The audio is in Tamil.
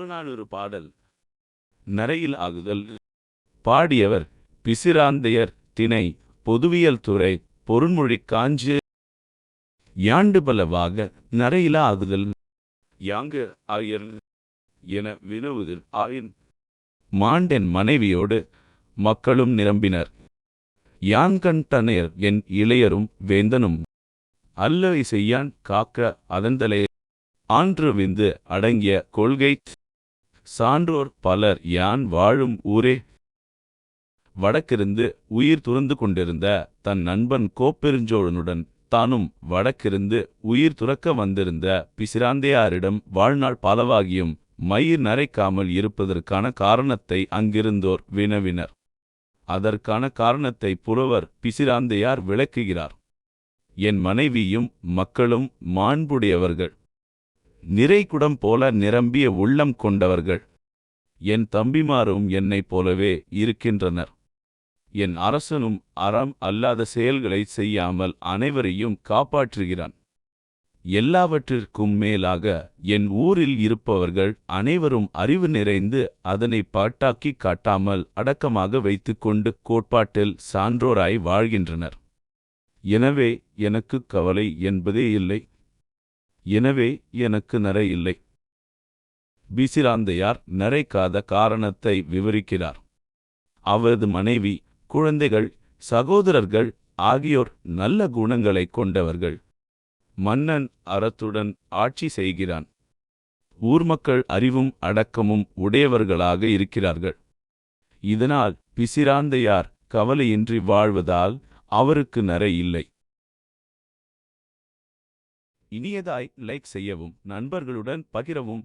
புறநானூறு பாடல். நரையில் ஆகுதல். பாடியவர் பிசிராந்தையர் திணை பொதுவியல் துறை பொருண்மொழி காஞ்சு. யாண்டுபலவாக நரையில ஆகுதல். யாங்கு ஆயர் என வினவுதில் ஆயின். மாண்டென் மனைவியோடு மக்களும் நிரம்பினர். யான்கண் தனையர் என் இளையரும் வேந்தனும். அல்லவை செய்யான் காக்க அதந்தலே. ஆன்று விந்து அடங்கிய கொள்கை சான்றோர் பலர் யான் வாழும் ஊரே? வடக்கிருந்து உயிர் துறந்து கொண்டிருந்த தன் நண்பன் கோப்பெருஞ்சோழனுடன் தானும் வடக்கிருந்து உயிர் துறக்க வந்திருந்த பிசிராந்தையாரிடம் வாழ்நாள் பலவாகியும் மயிர் நரைக்காமல் இருப்பதற்கான காரணத்தை அங்கிருந்தோர் வினவினர். அதற்கான காரணத்தை புலவர் பிசிராந்தையார் விளக்குகிறார். என் மனைவியும் மக்களும் மாண்புடையவர்கள். நிறைகுடம் போல நிரம்பிய உள்ளம் கொண்டவர்கள். என் தம்பிமாரும் என்னைப் போலவே இருக்கின்றனர். என் அரசனும் அறம் அல்லாத செயல்களை செய்யாமல் அனைவரையும் காப்பாற்றுகிறான். எல்லாவற்றிற்கும் மேலாக என் ஊரில் இருப்பவர்கள் அனைவரும் அறிவு நிறைந்து அதனை பாட்டாக்கி காட்டாமல் அடக்கமாக வைத்துக்கொண்டு கோட்பாட்டில் சான்றோராய் வாழ்கின்றனர். எனவே எனக்கு கவலை என்பதே இல்லை. எனவே எனக்கு நரை இல்லை. பிசிராந்தையார் நரைக்காத காரணத்தை விவரிக்கிறார். அவரது மனைவி குழந்தைகள் சகோதரர்கள் ஆகியோர் நல்ல குணங்களைக் கொண்டவர்கள். மன்னன் அறத்துடன் ஆட்சி செய்கிறான். ஊர் மக்கள் அறிவும் அடக்கமும் உடையவர்களாக இருக்கிறார்கள். இதனால் பிசிராந்தையார் கவலையின்றி வாழ்வதால் அவருக்கு நரை இல்லை. இனியதாய் லைக் செய்யவும் நண்பர்களுடன் பகிரவும்